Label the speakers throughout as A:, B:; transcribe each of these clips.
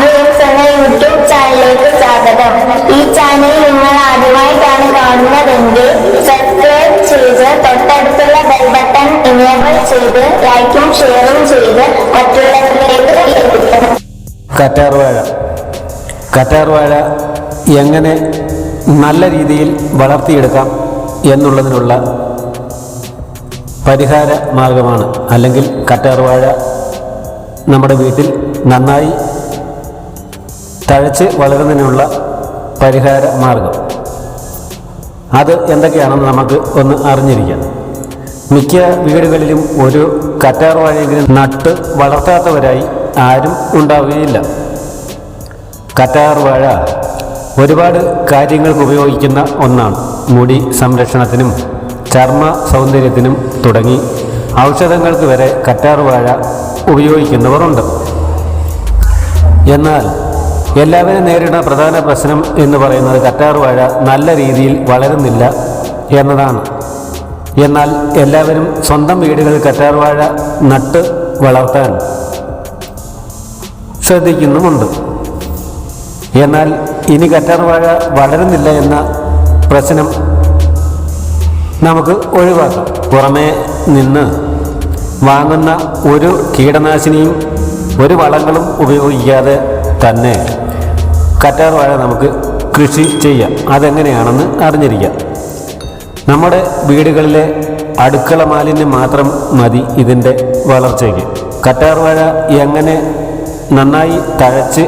A: Dreams എന്ന YouTube ചാനലിലേക്ക് സ്വാഗതം. ഈ ചാനൽ നിങ്ങൾ ആദ്യമായിട്ടാണ് കാണുന്നതെങ്കിൽ സബ്സ്ക്രൈബ് ചെയ്ത് തൊട്ടടുത്തുള്ള ബെൽ ബട്ടൺ ഇനേബിൾ ചെയ്ത് ലൈക്കും ഷെയറും ചെയ്ത് മറ്റുള്ളവരിലേക്ക്
B: കറ്റാർവാഴ കറ്റാർവാഴ എങ്ങനെ നല്ല രീതിയിൽ വളർത്തിയെടുക്കാം എന്നുള്ളതിനുള്ള പരിഹാര മാർഗമാണ്. അല്ലെങ്കിൽ കറ്റാർവാഴ നമ്മുടെ വീട്ടിൽ നന്നായി തഴച്ച് വളരുന്നതിനുള്ള പരിഹാര മാർഗം. അത് എന്തൊക്കെയാണെന്ന് നമുക്ക് ഒന്ന് അറിഞ്ഞിരിക്കാം. മിക്ക വീടുകളിലും ഒരു കറ്റാർ വാഴയെങ്കിലും നട്ട് വളർത്താത്തവരായി ആരും ഉണ്ടാവുകയില്ല. കറ്റാർ വാഴ ഒരുപാട് കാര്യങ്ങൾക്ക് ഉപയോഗിക്കുന്ന ഒന്നാണ്. മുടി സംരക്ഷണത്തിനും ചർമ്മ സൗന്ദര്യത്തിനും തുടങ്ങി ഔഷധങ്ങൾക്ക് വരെ കറ്റാർ വാഴ ഉപയോഗിക്കുന്നവരുണ്ട്. എന്നാൽ എല്ലാവരും നേരിടുന്ന പ്രധാന പ്രശ്നം എന്ന് പറയുന്നത് കറ്റാർ നല്ല രീതിയിൽ വളരുന്നില്ല എന്നതാണ്. എന്നാൽ എല്ലാവരും സ്വന്തം വീടുകളിൽ കറ്റാർ നട്ട് വളർത്താൻ ശ്രദ്ധിക്കുന്നുമുണ്ട്. എന്നാൽ ഇനി കറ്റാർവാഴ വളരുന്നില്ല എന്ന പ്രശ്നം നമുക്ക് ഒഴിവാക്കാം. പുറമേ നിന്ന് വാങ്ങുന്ന ഒരു കീടനാശിനിയും ഒരു വളങ്ങളും ഉപയോഗിക്കാതെ തന്നെ കറ്റാർവാഴ നമുക്ക് കൃഷി ചെയ്യാം. അതെങ്ങനെയാണെന്ന് അറിഞ്ഞിരിക്കാം. നമ്മുടെ വീടുകളിലെ അടുക്കള മാലിന്യം മാത്രം മതി ഇതിന്റെ വളർച്ചയ്ക്ക്. കറ്റാർ വാഴ എങ്ങനെ നന്നായി തഴച്ച്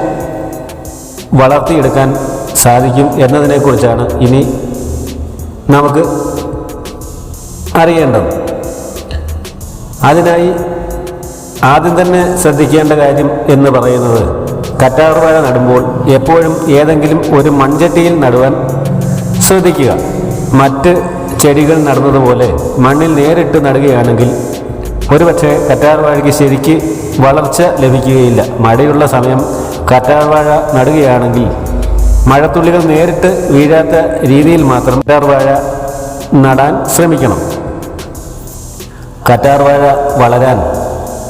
B: വളർത്തിയെടുക്കാൻ സാധിക്കും എന്നതിനെക്കുറിച്ചാണ് ഇനി നമുക്ക് അറിയേണ്ടത്. അതിനായി ആദ്യം തന്നെ ശ്രദ്ധിക്കേണ്ട കാര്യം എന്ന് പറയുന്നത് കറ്റാർവാഴ നടുമ്പോൾ എപ്പോഴും ഏതെങ്കിലും ഒരു മൺചട്ടിയിൽ നടുവാൻ ശ്രദ്ധിക്കുക. മറ്റ് ചെടികൾ നടുന്നതുപോലെ മണ്ണിൽ നേരിട്ട് നടുകയാണെങ്കിൽ ഒരുപക്ഷെ കറ്റാർവാഴയ്ക്ക് ശരിക്ക് വളർച്ച ലഭിക്കുകയില്ല. മഴയുള്ള സമയം കറ്റാർവാഴ നടുകയാണെങ്കിൽ മഴത്തുള്ളികൾ നേരിട്ട് വീഴാത്ത രീതിയിൽ മാത്രം കറ്റാർവാഴ നടാൻ ശ്രമിക്കണം. കറ്റാർവാഴ വളരാൻ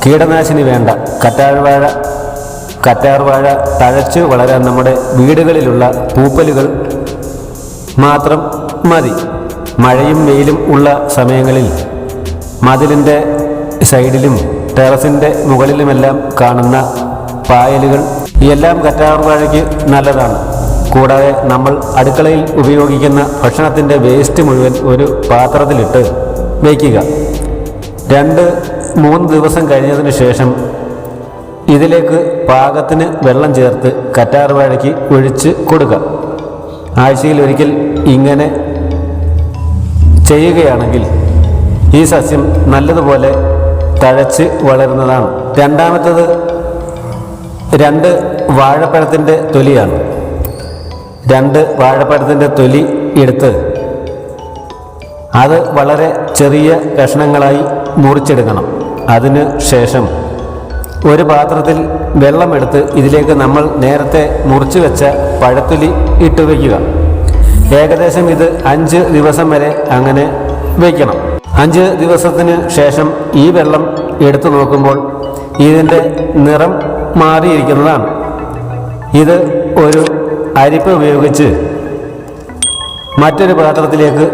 B: കീടനാശിനി വേണ്ട. കറ്റാർവാഴ കറ്റാർവാഴ തഴച്ച് വളരാൻ നമ്മുടെ വീടുകളിലുള്ള പൂപ്പലുകൾ മാത്രം മതി. മഴയും വെയിലും ഉള്ള സമയങ്ങളിൽ മതിലിന്റെ സൈഡിലും ടെറസിന്റെ മുകളിലുമെല്ലാം കാണുന്ന പായലുകൾ എല്ലാം കറ്റാർ വാഴയ്ക്ക് നല്ലതാണ്. കൂടാതെ നമ്മൾ അടുക്കളയിൽ ഉപയോഗിക്കുന്ന ഭക്ഷണത്തിന്റെ വേസ്റ്റ് മുഴുവൻ ഒരു പാത്രത്തിലിട്ട് വയ്ക്കുക. രണ്ട് മൂന്ന് ദിവസം കഴിഞ്ഞതിന് ശേഷം ഇതിലേക്ക് പാകത്തിന് വെള്ളം ചേർത്ത് കറ്റാർ വാഴയ്ക്ക് ഒഴിച്ച് കൊടുക്കുക ആഴ്ചയിൽ ഒരിക്കൽ ഇങ്ങനെ ചെയ്യുകയാണെങ്കിൽ ഈ സസ്യം നല്ലതുപോലെ തഴച്ച് വളരുന്നതാണ്. രണ്ടാമത്തത് രണ്ട് വാഴപ്പഴത്തിന്റെ തൊലിയാണ്. രണ്ട് വാഴപ്പഴത്തിന്റെ തൊലി എടുത്ത് അത് വളരെ ചെറിയ കഷ്ണങ്ങളായി മുറിച്ചെടുക്കണം. അതിന് ശേഷം ഒരു പാത്രത്തിൽ വെള്ളമെടുത്ത് ഇതിലേക്ക് നമ്മൾ നേരത്തെ മുറിച്ചു വെച്ച പഴത്തൊലി ഇട്ട് വയ്ക്കുക ഏകദേശം ഇത് അഞ്ച് ദിവസം വരെ അങ്ങനെ വയ്ക്കണം അഞ്ച് ദിവസത്തിന് ശേഷം ഈ വെള്ളം എടുത്തു നോക്കുമ്പോൾ ഇതിന്റെ നിറം മാറിയിരിക്കുന്നതാണ്. ഇത് ഒരു അരിപ്പ് ഉപയോഗിച്ച് മറ്റൊരു പാത്രത്തിലേക്ക്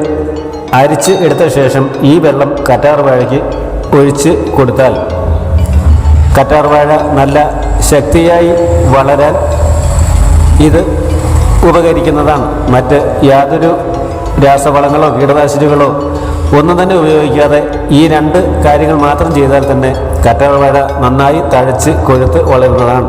B: അരിച്ച് എടുത്ത ശേഷം ഈ വെള്ളം കറ്റാർ വാഴയ്ക്ക് ഒഴിച്ച് കൊടുത്താൽ കറ്റാർ വാഴ നല്ല ശക്തിയായി വളരാൻ ഇത് ഉപകരിക്കുന്നതാണ്. മറ്റ് യാതൊരു രാസവളങ്ങളോ കീടനാശിനികളോ ഒന്നും തന്നെ ഉപയോഗിക്കാതെ ഈ രണ്ട് കാര്യങ്ങൾ മാത്രം ചെയ്താൽ തന്നെ കറ്റാർ വാഴ നന്നായി തഴച്ച് കൊഴുത്ത് വളരുന്നതാണ്.